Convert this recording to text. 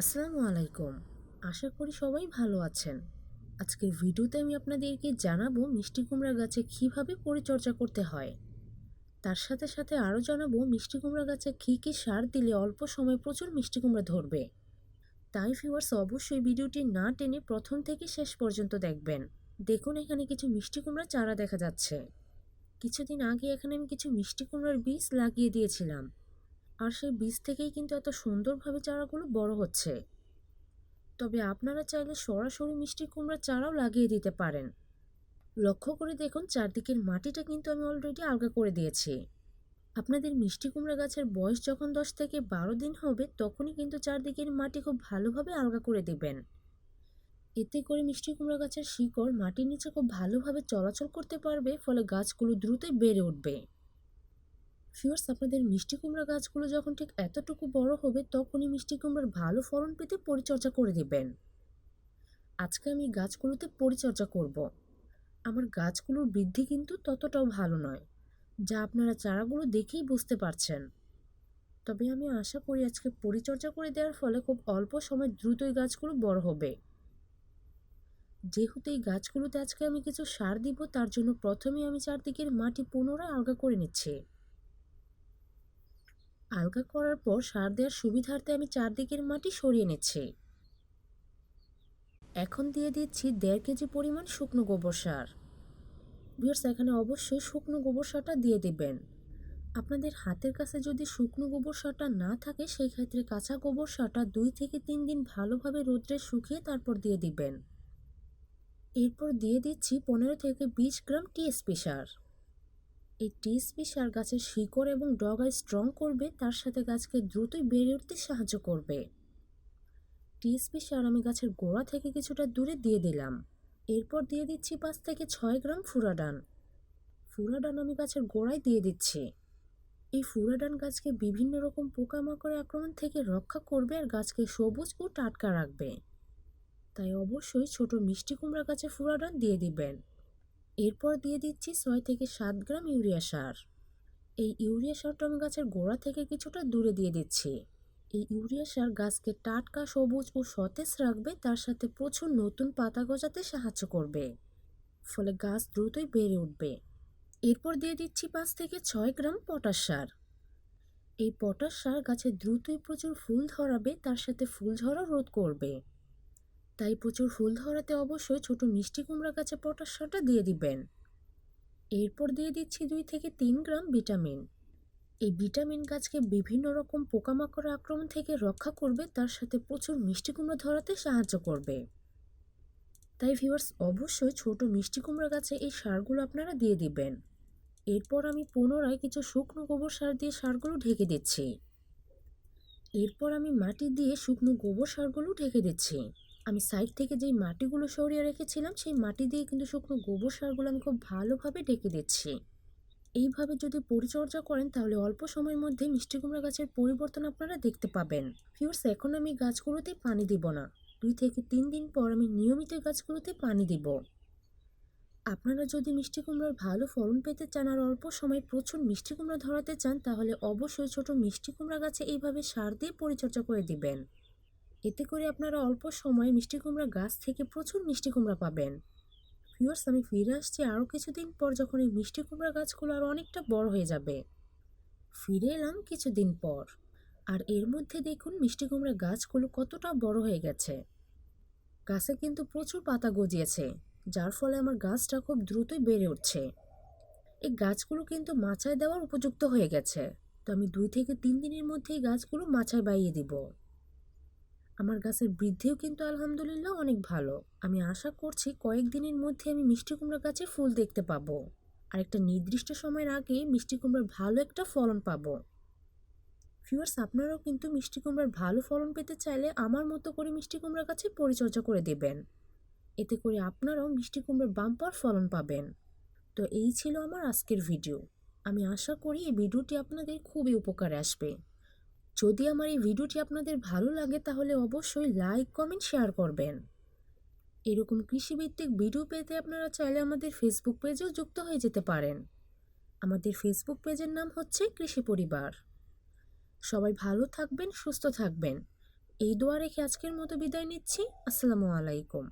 আসসালামু আলাইকুম। আশা করি সবাই ভালো আছেন। আজকের ভিডিওতে আমি আপনাদেরকে জানাব মিষ্টি কুমড়া গাছে কীভাবে পরিচর্যা করতে হয়। তার সাথে সাথে আরও জানাব মিষ্টি কুমড়া গাছে কী কী সার দিলে অল্প সময়ে প্রচুর মিষ্টি কুমড়া ধরবে। তাই ভিউয়ার্স অবশ্যই ভিডিওটি না টেনে প্রথম থেকে শেষ পর্যন্ত দেখবেন। দেখুন এখানে কিছু মিষ্টি কুমড়া চারা দেখা যাচ্ছে। কিছুদিন আগে এখানে আমি কিছু মিষ্টি কুমড়ার বীজ লাগিয়ে দিয়েছিলাম। আর সেই বীজ থেকেই কিন্তু এত সুন্দরভাবে চারাগুলো বড় হচ্ছে। তবে আপনারা চাইলে সরাসরি মিষ্টি কুমড়ার চারাও লাগিয়ে দিতে পারেন। লক্ষ্য করে দেখুন, চারদিকের মাটিটা কিন্তু আমি অলরেডি আলগা করে দিয়েছি। আপনাদের মিষ্টি কুমড়া গাছের বয়স যখন দশ থেকে বারো দিন হবে, তখনই কিন্তু চারদিকের মাটি খুব ভালোভাবে আলগা করে দেবেন। এতে করে মিষ্টি কুমড়া গাছের শিকড় মাটির নিচে খুব ভালোভাবে চলাচল করতে পারবে, ফলে গাছগুলো দ্রুতই বেড়ে উঠবে। ফিওর্স আপনাদের মিষ্টি কুমড়া গাছগুলো যখন ঠিক এতটুকু বড় হবে, তখনই মিষ্টি কুমড়ার ভালো ফলন পেতে পরিচর্যা করে দেবেন। আজকে আমি গাছগুলোতে পরিচর্যা করব। আমার গাছগুলোর বৃদ্ধি কিন্তু ততটাও ভালো নয়, যা আপনারা চারাগুলো দেখেই বুঝতে পারছেন। তবে আমি আশা করি আজকে পরিচর্যা করে দেওয়ার ফলে খুব অল্প সময় দ্রুতই গাছগুলো বড় হবে। যেহেতু এই গাছগুলোতে আজকে আমি কিছু সার দিব, তার জন্য প্রথমে আমি চারদিকের মাটি পুনরায় আলগা করে নিচ্ছি। আলগা করার পর সার দেওয়ার সুবিধার্থে আমি চারদিকের মাটি সরিয়ে নিচ্ছি। এখন দিয়ে দিচ্ছি দেড় কেজি পরিমাণ শুকনো গোবর সার। ভিউয়ার্স, এখানে অবশ্যই শুকনো গোবর সারটা দিয়ে দিবেন। আপনাদের হাতের কাছে যদি শুকনো গোবর সারটা না থাকে, সেই ক্ষেত্রে কাঁচা গোবর সারটা দুই থেকে তিন দিন ভালোভাবে রোদ্রে শুকিয়ে তারপর দিয়ে দিবেন। এরপর দিয়ে দিচ্ছি পনেরো থেকে বিশ গ্রাম টিএসপি সার। এই টিএসপি সার গাছের শিকড় এবং ডগায় স্ট্রং করবে, তার সাথে গাছকে দ্রুতই বেড়ে উঠতে সাহায্য করবে। টিএসপি সার আমি গাছের গোড়া থেকে কিছুটা দূরে দিয়ে দিলাম। এরপর দিয়ে দিচ্ছি পাঁচ থেকে ছয় গ্রাম ফুরাডান। ফুরাডান আমি গাছের গোড়ায় দিয়ে দিচ্ছি। এই ফুরাডান গাছকে বিভিন্ন রকম পোকামাকড়ের আক্রমণ থেকে রক্ষা করবে আর গাছকে সবুজ ও টাটকা রাখবে। তাই অবশ্যই ছোট মিষ্টি কুমড়া গাছে ফুরাডান দিয়ে দিবেন। এরপর দিয়ে দিচ্ছি ছয় থেকে সাত গ্রাম ইউরিয়া সার। এই ইউরিয়া সারটা আমি গাছের গোড়া থেকে কিছুটা দূরে দিয়ে দিচ্ছি। এই ইউরিয়া সার গাছকে টাটকা, সবুজ ও সতেজ রাখবে, তার সাথে প্রচুর নতুন পাতা গজাতে সাহায্য করবে। ফলে গাছ দ্রুতই বেড়ে উঠবে। এরপর দিয়ে দিচ্ছি পাঁচ থেকে ছয় গ্রাম পটাশ সার। এই পটাশ সার গাছে দ্রুতই প্রচুর ফুল ধরাবে, তার সাথে ফুল ঝরা রোধ করবে। তাই প্রচুর ফুল ধরাতে অবশ্যই ছোট মিষ্টি কুমড়া গাছে পটাশ সারটা দিয়ে দিবেন। এরপর দিয়ে দিচ্ছি দুই থেকে তিন গ্রাম ভিটামিন। এই ভিটামিন গাছকে বিভিন্ন রকম পোকামাকড় আক্রমণ থেকে রক্ষা করবে, তার সাথে প্রচুর মিষ্টি কুমড়া ধরাতে সাহায্য করবে। তাই ভিউয়ার্স, অবশ্যই ছোট মিষ্টি কুমড়া গাছে এই সারগুলো আপনারা দিয়ে দিবেন। এরপর আমি পুনরায় কিছু শুকনো গোবর সার দিয়ে সারগুলো ঢেকে দিচ্ছি। এরপর আমি মাটি দিয়ে শুকনো গোবর সারগুলো ঢেকে দিচ্ছি। আমি সাইড থেকে যেই মাটিগুলো সরিয়ে রেখেছিলাম, সেই মাটি দিয়ে কিন্তু শুকনো গোবর সারগুলো আমি খুব ভালোভাবে ঢেকে দিচ্ছি। এইভাবে যদি পরিচর্যা করেন, তাহলে অল্প সময়ের মধ্যে মিষ্টি কুমড়া গাছের পরিবর্তন আপনারা দেখতে পাবেন। ফিউর্স এখন আমি গাছগুলোতে পানি দিব না। দুই থেকে তিন দিন পর আমি নিয়মিত গাছগুলোতে পানি দিব। আপনারা যদি মিষ্টি কুমড়ার ভালো ফলন পেতে চান আর অল্প সময় প্রচুর মিষ্টি কুমড়া ধরাতে চান, তাহলে অবশ্যই ছোট মিষ্টি কুমড়া গাছে এইভাবে সার দিয়ে পরিচর্যা করে দিবেন। এতে করে আপনারা অল্প সময়ে মিষ্টি কুমড়া গাছ থেকে প্রচুর মিষ্টি কুমড়া পাবেন। ভিউয়ার্স আমি ফিরে আসছি আরও কিছুদিন পর যখন এই মিষ্টি কুমড়া গাছগুলো আরও অনেকটা বড় হয়ে যাবে। ফিরে এলাম কিছুদিন পর। আর এর মধ্যে দেখুন মিষ্টি কুমড়া গাছগুলো কতটা বড় হয়ে গেছে। গাছে কিন্তু প্রচুর পাতা গজিয়েছে, যার ফলে আমার গাছটা খুব দ্রুতই বেড়ে উঠছে। এই গাছগুলো কিন্তু মাচায় দেওয়ার উপযুক্ত হয়ে গেছে। তো আমি দুই থেকে তিন দিনের মধ্যে এই গাছগুলো মাচায় বাইয়ে দিব। আমার গাছের বৃদ্ধিও কিন্তু আলহামদুলিল্লাহ অনেক ভালো। আমি আশা করছি কয়েকদিনের মধ্যে আমি মিষ্টি কুমড়া গাছে ফুল দেখতে পাবো। আর একটা নির্দিষ্ট সময়ের আগে মিষ্টি কুমড়ার ভালো একটা ফলন পাবো। ফিওয়ার্স আপনারাও কিন্তু মিষ্টি কুমড়ার ভালো ফলন পেতে চাইলে আমার মতো করে মিষ্টি কুমড়া গাছে পরিচর্যা করে দেবেন। এতে করে আপনারাও মিষ্টি কুমড়ার বাম্পার ফলন পাবেন। তো এই ছিল আমার আজকের ভিডিও। আমি আশা করি এই ভিডিওটি আপনাদের খুবই উপকারে আসবে। যদি আমার এই ভিডিওটি আপনাদের ভালো লাগে, তাহলে অবশ্যই লাইক কমেন্ট শেয়ার করবেন। এরকম কৃষিভিত্তিক ভিডিও পেতে আপনারা চাইলে আমাদের ফেসবুক পেজেও যুক্ত হয়ে যেতে পারেন। আমাদের ফেসবুক পেজের নাম হচ্ছে কৃষি পরিবার। সবাই ভালো থাকবেন, সুস্থ থাকবেন। এই দোয়া রেখে আজকের মতো বিদায় নিচ্ছি। আসসালামু আলাইকুম।